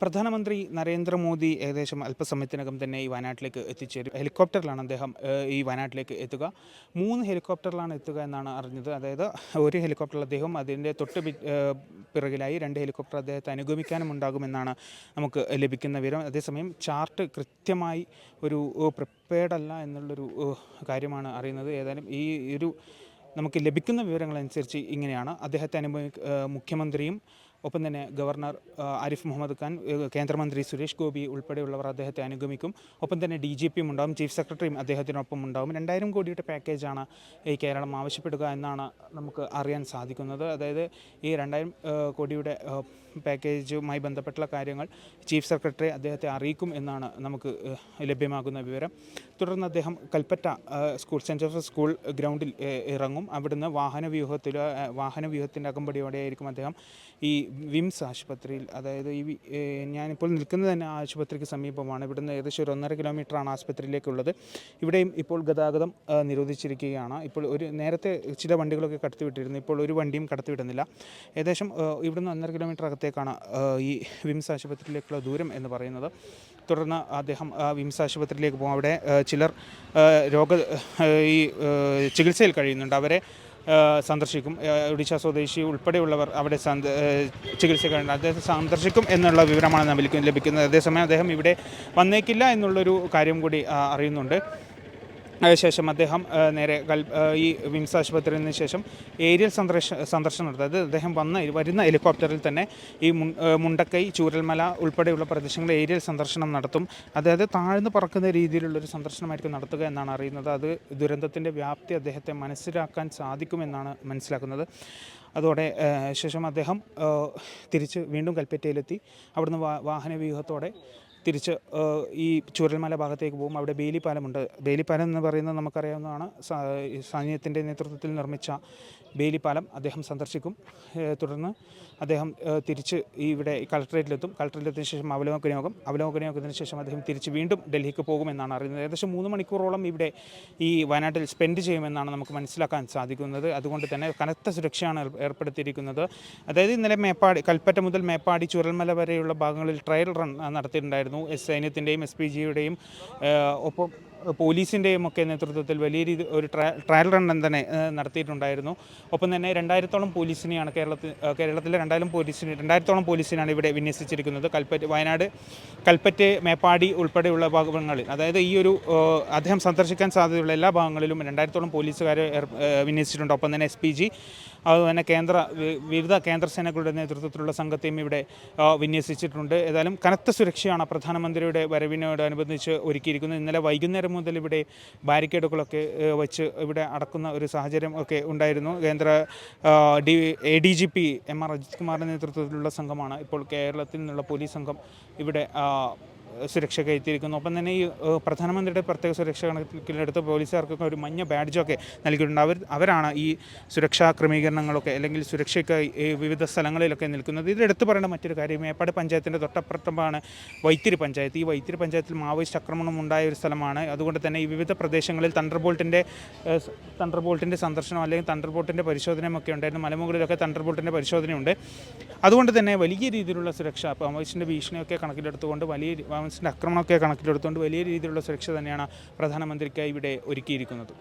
പ്രധാനമന്ത്രി നരേന്ദ്രമോദി ഏകദേശം അല്പസമയത്തിനകം തന്നെ ഈ വയനാട്ടിലേക്ക് എത്തിച്ചേരും. ഹെലികോപ്റ്ററിലാണ് അദ്ദേഹം ഈ വയനാട്ടിലേക്ക് എത്തുക. മൂന്ന് ഹെലികോപ്റ്ററിലാണ് എത്തുക എന്നാണ് അറിഞ്ഞത്. അതായത് ഒരു ഹെലികോപ്റ്ററിൽ അദ്ദേഹം അതിന്റെ തൊട്ട് പിറകിലായി രണ്ട് ഹെലികോപ്റ്റർ അദ്ദേഹത്തെ അനുഗമിക്കാനും ഉണ്ടാകുമെന്നാണ് നമുക്ക് ലഭിക്കുന്ന വിവരം. അതേസമയം ചാർട്ട് കൃത്യമായി ഒരു പ്രിപ്പയർഡ് അല്ല എന്നുള്ളൊരു കാര്യമാണ് അറിയുന്നത്. ഏതായാലും ഈ ഒരു നമുക്ക് ലഭിക്കുന്ന വിവരങ്ങളനുസരിച്ച് ഇങ്ങനെയാണ്. അദ്ദേഹത്തെ അനുഭവി മുഖ്യമന്ത്രിയും ഒപ്പം തന്നെ ഗവർണർ ആരിഫ് മുഹമ്മദ് ഖാൻ കേന്ദ്രമന്ത്രി സുരേഷ് ഗോപി ഉൾപ്പെടെയുള്ളവർ അദ്ദേഹത്തെ അനുഗമിക്കും. ഒപ്പം തന്നെ ഡി ജി പിയും ഉണ്ടാവും ചീഫ് സെക്രട്ടറിയും അദ്ദേഹത്തിനൊപ്പം ഉണ്ടാവും. രണ്ടായിരം കോടിയുടെ പാക്കേജാണ് ഈ കേരളം ആവശ്യപ്പെടുക എന്നാണ് നമുക്ക് അറിയാൻ സാധിക്കുന്നത്. അതായത് ഈ രണ്ടായിരം കോടിയുടെ പാക്കേജുമായി ബന്ധപ്പെട്ടുള്ള കാര്യങ്ങൾ ചീഫ് സെക്രട്ടറി അദ്ദേഹത്തെ അറിയിക്കും എന്നാണ് നമുക്ക് ലഭ്യമാകുന്ന വിവരം. തുടർന്ന് അദ്ദേഹം Kalpetta school saint Joseph school ഗ്രൗണ്ടിൽ ഇറങ്ങും. അവിടുന്ന് വാഹന വ്യൂഹത്തിൽ വാഹന വ്യൂഹത്തിന്റെ അകമ്പടിയോടെ അദ്ദേഹം ഈ വിംസ് ആശുപത്രിയിൽ അതായത് ഈ ഞാനിപ്പോൾ നിൽക്കുന്നത് തന്നെ ആശുപത്രിക്ക് സമീപമാണ്. ഇവിടുന്ന് ഏകദേശം ഒരു ഒന്നര കിലോമീറ്ററാണ് ആശുപത്രിയിലേക്കുള്ളത്. ഇവിടെയും ഇപ്പോൾ ഗതാഗതം നിരോധിച്ചിരിക്കുകയാണ്. ഇപ്പോൾ ഒരു നേരത്തെ ചില വണ്ടികളൊക്കെ കടത്തിവിട്ടിരുന്നു. ഇപ്പോൾ ഒരു വണ്ടിയും കടത്തിവിടുന്നില്ല. ഏകദേശം ഇവിടുന്ന് ഒന്നര കിലോമീറ്റർ അകത്തേക്കാണ് ഈ വിംസ് ആശുപത്രിയിലേക്കുള്ള ദൂരം എന്ന് പറയുന്നത്. തുടർന്ന് അദ്ദേഹം വിംസ് ആശുപത്രിയിലേക്ക് പോകും. അവിടെ ചിലർ രോഗ ഈ ചികിത്സയിൽ കഴിയുന്നുണ്ട്. അവരെ സന്ദർശിക്കും. ഒഡീഷ സ്വദേശി ഉൾപ്പെടെയുള്ളവർ അവിടെ സന്ദ ഏഹ് ചികിത്സ അദ്ദേഹത്തെ സന്ദർശിക്കും എന്നുള്ള വിവരമാണ് നമുക്ക് ലഭിക്കുന്നത്. അതേസമയം അദ്ദേഹം ഇവിടെ വന്നേക്കില്ല എന്നുള്ളൊരു കാര്യം കൂടി അറിയുന്നുണ്ട്. അതിനുശേഷം അദ്ദേഹം നേരെ കൽ ഈ വിംസ് ആശുപത്രിയിൽ നിന്ന് ശേഷം ഏരിയൽ സന്ദർശ സന്ദർശനം നടത്തി. അതായത് അദ്ദേഹം വന്ന വരുന്ന ഹെലികോപ്റ്ററിൽ തന്നെ ഈ മുണ്ടക്കൈ ചൂരൽമല ഉൾപ്പെടെയുള്ള പ്രദേശങ്ങളിൽ ഏരിയൽ സന്ദർശനം നടത്തും. അതായത് താഴ്ന്നു പറക്കുന്ന രീതിയിലുള്ളൊരു സന്ദർശനമായിരിക്കും നടത്തുക എന്നാണ് അറിയുന്നത്. അത് ദുരന്തത്തിന്റെ വ്യാപ്തി അദ്ദേഹത്തെ മനസ്സിലാക്കാൻ സാധിക്കുമെന്നാണ് മനസ്സിലാക്കുന്നത്. അതോടെ ശേഷം അദ്ദേഹം തിരിച്ച് വീണ്ടും കൽപ്പറ്റയിലെത്തി. അവിടുന്ന് വാ വാഹന വ്യൂഹത്തോടെ തിരിച്ച് ഈ ചുരൽമല ഭാഗത്തേക്ക് പോകും. അവിടെ ബേലിപ്പാലമുണ്ട്. ബേലിപ്പാലം എന്ന് പറയുന്നത് നമുക്കറിയാവുന്നതാണ്. സൈന്യത്തിന്റെ നേതൃത്വത്തിൽ നിർമ്മിച്ച ബേലിപ്പാലം അദ്ദേഹം സന്ദർശിക്കും. തുടർന്ന് അദ്ദേഹം തിരിച്ച് ഇവിടെ കളക്ട്രേറ്റിലെത്തും കളക്ടറേറ്റിലെത്തിയ ശേഷം അവലോകന യോഗം. അവലോകന യോഗത്തിന് ശേഷം അദ്ദേഹം തിരിച്ച് വീണ്ടും ഡൽഹിക്ക് പോകുമെന്നാണ് അറിയുന്നത്. ഏകദേശം മൂന്ന് മണിക്കൂറോളം ഇവിടെ ഈ വയനാട്ടിൽ സ്പെൻഡ് ചെയ്യുമെന്നാണ് നമുക്ക് മനസ്സിലാക്കാൻ സാധിക്കുന്നത്. അതുകൊണ്ട് തന്നെ കനത്ത സുരക്ഷയാണ് ഏർപ്പെടുത്തിയിരിക്കുന്നത്. അതായത് ഇന്നലെ മേപ്പാടി കൽപ്പറ്റ മുതൽ മേപ്പാടി ചുരൽമല വരെയുള്ള ഭാഗങ്ങളിൽ ട്രയൽ റൺ നടത്തിയിട്ടുണ്ടായിരുന്നു. എസ് സൈന്യത്തിന്റെയും എസ് പി ജിയുടെയും ഒപ്പം പോലീസിന്റെയും ഒക്കെ നേതൃത്വത്തിൽ വലിയ രീതി ഒരു ട്രയൽ റൺ തന്നെ നടത്തിയിട്ടുണ്ടായിരുന്നു. ഒപ്പം തന്നെ രണ്ടായിരത്തോളം പോലീസിനെയാണ് കേരളത്തിൽ കേരളത്തിലെ രണ്ടായിരം പോലീസിന് രണ്ടായിരത്തോളം പോലീസിനാണ് ഇവിടെ വിന്യസിച്ചിരിക്കുന്നത്. കൽപ്പറ്റ വയനാട് കൽപ്പറ്റ മേപ്പാടി ഉൾപ്പെടെയുള്ള ഭാഗങ്ങളിൽ അതായത് ഈ ഒരു അദ്ദേഹം സന്ദർശിക്കാൻ സാധ്യതയുള്ള എല്ലാ ഭാഗങ്ങളിലും രണ്ടായിരത്തോളം പോലീസുകാരെ വിന്യസിച്ചിട്ടുണ്ട്. ഒപ്പം തന്നെ എസ് പി ജി അതുപോലെ കേന്ദ്ര വിവിധ കേന്ദ്ര സേനകളുടെ നേതൃത്വത്തിലുള്ള സംഘത്തെയും ഇവിടെ വിന്യസിച്ചിട്ടുണ്ട്. ഏതായാലും കനത്ത സുരക്ഷയാണ് പ്രധാനമന്ത്രിയുടെ വരവിനോടനുബന്ധിച്ച് ഒരുക്കിയിരിക്കുന്നത്. ഇന്നലെ വൈകുന്നേരം മുതൽ ഇവിടെ ബാരിക്കേഡുകളൊക്കെ വെച്ച് ഇവിടെ അടക്കുന്ന ഒരു സാഹചര്യം ഒക്കെ ഉണ്ടായിരുന്നു. കേന്ദ്ര D A D G P M R Ajith കുമാറിന്റെ നേതൃത്വത്തിലുള്ള സംഘമാണ് ഇപ്പോൾ കേരളത്തിൽ നിന്നുള്ള പോലീസ് സംഘം ഇവിടെ സുരക്ഷ കയറ്റിയിരിക്കുന്നു ഒപ്പം തന്നെ ഈ പ്രധാനമന്ത്രിയുടെ പ്രത്യേക സുരക്ഷ കണക്കിലെടുത്ത് പോലീസുകാർക്കൊക്കെ ഒരു മഞ്ഞ ബാഡ്ജൊക്കെ നൽകിയിട്ടുണ്ട്. അവർ അവരാണ് ഈ സുരക്ഷാ ക്രമീകരണങ്ങളൊക്കെ അല്ലെങ്കിൽ സുരക്ഷയ്ക്കായി വിവിധ സ്ഥലങ്ങളിലൊക്കെ നിൽക്കുന്നത്. ഇതിലെടുത്ത് പറയേണ്ട മറ്റൊരു കാര്യം മേപ്പാട് പഞ്ചായത്തിന്റെ തൊട്ടപ്പുറത്താണ് വൈത്തിരി പഞ്ചായത്ത്. ഈ വൈത്തിരി പഞ്ചായത്തിൽ മാവോയിസ്റ്റ് ആക്രമണം ഉണ്ടായ ഒരു സ്ഥലമാണ്. അതുകൊണ്ട് തന്നെ ഈ വിവിധ പ്രദേശങ്ങളിൽ തണ്ടർബോൾട്ടിന്റെ തണ്ടർബോൾട്ടിന്റെ സന്ദർശനം അല്ലെങ്കിൽ തണ്ടർബോൾട്ടിന്റെ പരിശോധനയൊക്കെ ഉണ്ടായിരുന്നു. മലമുകളിലൊക്കെ തണ്ടർബോൾട്ടിന്റെ പരിശോധനയുണ്ട്. അതുകൊണ്ട് തന്നെ വലിയ രീതിയിലുള്ള സുരക്ഷ മാവോയിസ്റ്റിന്റെ ഭീഷണിയൊക്കെ കണക്കിലെടുത്തുകൊണ്ട് വലിയ മാവോയിസ്റ്റിന്റെ ആക്രമണമൊക്കെ കണക്കിലെടുത്തുകൊണ്ട് വലിയ രീതിയിലുള്ള സുരക്ഷ തന്നെയാണ് പ്രധാനമന്ത്രിക്കായി ഇവിടെ ഒരുക്കിയിരിക്കുന്നത്.